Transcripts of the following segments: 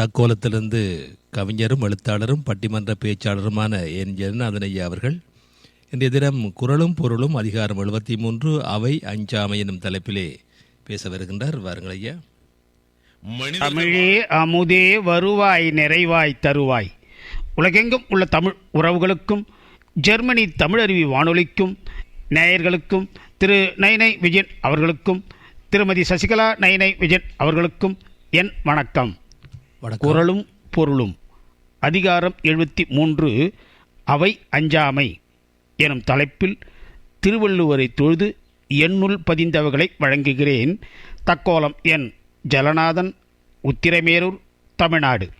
தக்கோலத்திலிருந்து கவிஞரும் எழுத்தாளரும் பட்டிமன்ற பேச்சாளருமான என் ஜெகநாதன் ஐயா அவர்கள் இன்றைய தினம் குரலும் பொருளும் அதிகாரம் எழுபத்தி மூன்று அவை அஞ்சாமை எனும் தலைப்பிலே பேச வருகின்றார். வாருங்கள் ஐயா. தமிழே அமுதே வருவாய் நிறைவாய் தருவாய். உலகெங்கும் உள்ள தமிழ் உறவுகளுக்கும் ஜெர்மனி தமிழருவி வானொலிக்கும் நேயர்களுக்கும் திரு நைனை விஜயன் அவர்களுக்கும் திருமதி சசிகலா நைனை விஜயன் அவர்களுக்கும் என் வணக்கம் வணக்கம். குரலும் பொருளும். அதிகாரம் எழுபத்தி மூன்று அவை அஞ்சாமை எனும் தலைப்பில் திருவள்ளுவரை தொழுது என்னுள் பதிந்தவர்களை வழங்குகிறேன். தக்கோலம் என் ஜலநாதன் உத்திரமேரூர் தமிழ்நாடு.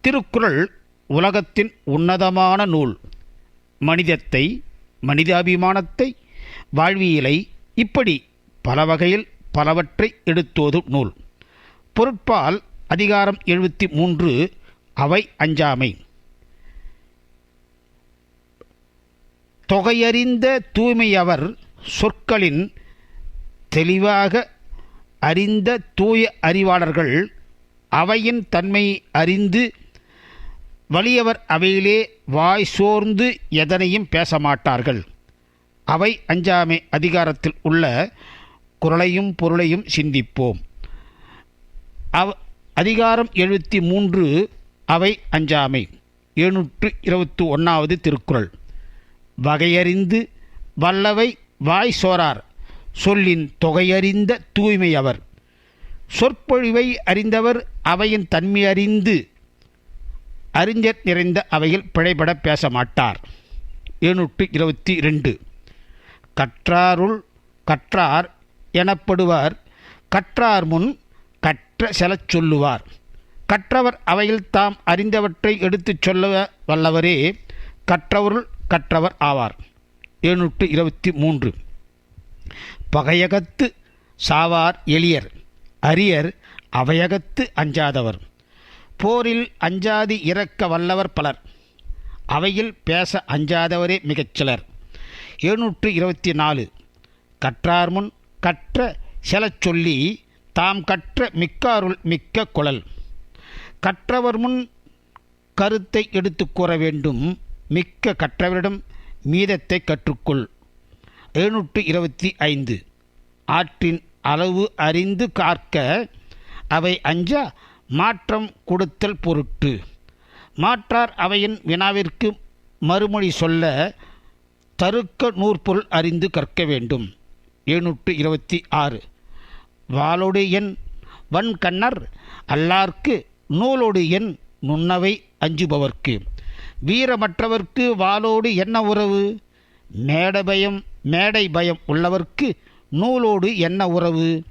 திருக்குறள் உலகத்தின் உன்னதமான நூல். மனிதத்தை மனிதாபிமானத்தை வாழ்வியலை இப்படி பல வகையில் பலவற்றை எடுத்தோதும் நூல். பொருட்பால் அதிகாரம் எழுபத்தி மூன்று அவை அஞ்சாமை. தொகையறிந்த தூய்மையவர் சொற்களின் தெளிவாக அறிந்த தூய அறிவாளர்கள் அவையின் தன்மை அறிந்து வலியவர் அவையிலே வாய் சோர்ந்து எதனையும் பேச மாட்டார்கள் அவை அஞ்சாமை அதிகாரத்தில் உள்ள குரலையும் பொருளையும் சிந்திப்போம். அவ் அதிகாரம் எழுபத்தி மூன்று அவை அஞ்சாமை. எழுநூற்று இருபத்தி ஒன்றாவது திருக்குறள். வகையறிந்து வல்லவை வாய் சோரார் சொல்லின் தொகையறிந்த தூய்மை அவர். சொற்பொழிவை அறிந்தவர் அவையின் தன்மை அறிந்து அறிஞர் நிறைந்த அவையில் பிழைபட பேச மாட்டார் எழுநூற்று இருபத்தி ரெண்டு கற்றாருள் கற்றார் எனப்படுவார். கற்றார் முன் கற்ற செலச் சொல்லுவார். கற்றவர் அவையில் தாம் அறிந்தவற்றை எடுத்துச் சொல்ல வல்லவரே கற்றவருள் கற்றவர் ஆவார். எழுநூற்று இருபத்தி மூன்று பகையகத்து சாவார் எளியர் அரியர் அவையகத்து அஞ்சாதவர். போரில் அஞ்சாதி இறக்க வல்லவர் பலர் அவையில் பேச அஞ்சாதவரே மிகச்சிலர் எழுநூற்று இருபத்தி நாலு கற்றார் முன் கற்ற செலச் சொல்லி தாம் கற்ற மிக்காருள் மிக்க குழல். கற்றவர் முன் கருத்தை எடுத்து கூற வேண்டும். மிக்க கற்றவரிடம் மீதத்தை கற்றுக்கொள். எழுநூற்று இருபத்தி ஐந்து. ஆற்றின் அளவு அறிந்து காக்க அவை அஞ்ச மாற்றம் கொடுத்தல் பொருட்டு. மாற்றார் அவையின் வினாவிற்கு மறுமொழி சொல்ல தருக்க நூற்பொருள் அறிந்து கற்க வேண்டும். எழுநூற்று இருபத்தி ஆறு. வாளோடு என் வன்கண்ணர் அல்லார்க்கு நூலோடு என் நுண்ணவை அஞ்சுபவர்க்கு. வீரமற்றவர்க்கு வாளோடு என்ன உறவு? மேடை பயம் மேடை பயம் உள்ளவர்க்கு நூலோடு என்ன உறவு?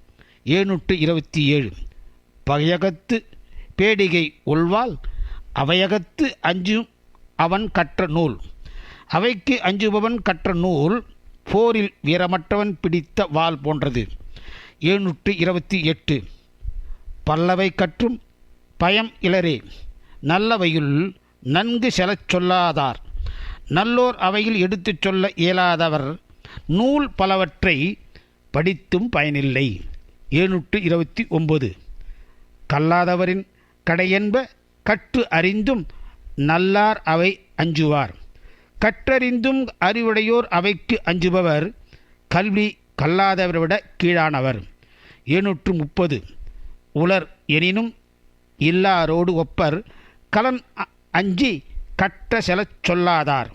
ஏழுநூற்று இருபத்தி ஏழு பகையகத்து பேடிகை உள்வாள் அவையகத்து அஞ்சும் அவன் கற்ற நூல். அவைக்கு அஞ்சுபவன் கற்ற நூல் போரில் வீரமற்றவன் பிடித்த வாள் போன்றது. எழுநூற்று இருபத்தி எட்டு. பல்லவை கற்றும் பயம் இளரே நல்லவையுள் நன்கு செலச் சொல்லாதார். நல்லோர் அவையில் எடுத்துச் சொல்ல இயலாதவர் நூல் பலவற்றை படித்தும் பயனில்லை. எழுநூற்று இருபத்தி ஒன்பது. கல்லாதவரின் கடையென்ப கற்று அறிந்தும் நல்லார் அவை அஞ்சுவார். கற்றறிந்தும் அறிவுடையோர் அவைக்கு அஞ்சுபவர் கல்வி கல்லாதவரை விட கீழானவர். எழுநூற்று முப்பது உலர் எனினும் இல்லாரோடு ஒப்பர். கலன் அ- அஞ்சி கற்ற செலச் சொல்லாதார்.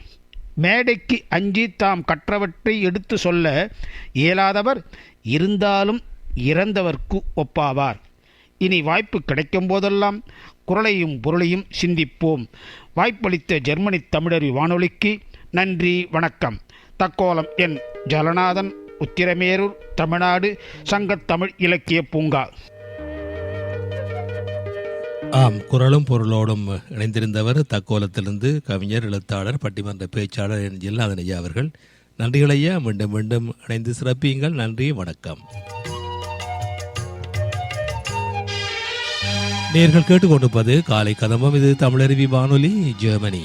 மேடைக்கு அஞ்சி தாம் கற்றவற்றை எடுத்து சொல்ல இயலாதவர் இருந்தாலும் இறந்தவர்க்கு ஒப்பாவார். இனி வாய்ப்பு கிடைக்கும் போதெல்லாம் குரலையும் பொருளையும் சிந்திப்போம். வாய்ப்பளித்த ஜெர்மனி தமிழறி வானொலிக்கு நன்றி வணக்கம். தக்கோலம் என் ஜலநாதன். உத்திரமேரூர் தமிழ்நாடு சங்கத் தமிழ் இலக்கிய பூங்கா. ஆம் குரலும் பொருளோடும் இணைந்திருந்தவர் தக்கோலத்திலிருந்து கவிஞர் எழுத்தாளர் பட்டிமன்ற பேச்சாளர் என் ஐயா அவர்கள். நன்றிகள் ஐயா மீண்டும் மீண்டும் இணைந்து சிறப்பியுங்கள். நன்றி வணக்கம். நேர்கள் கேட்டுக்கொண்டிருப்பது காலை கதம்பம். இது தமிழருவி வானொலி ஜெர்மனி.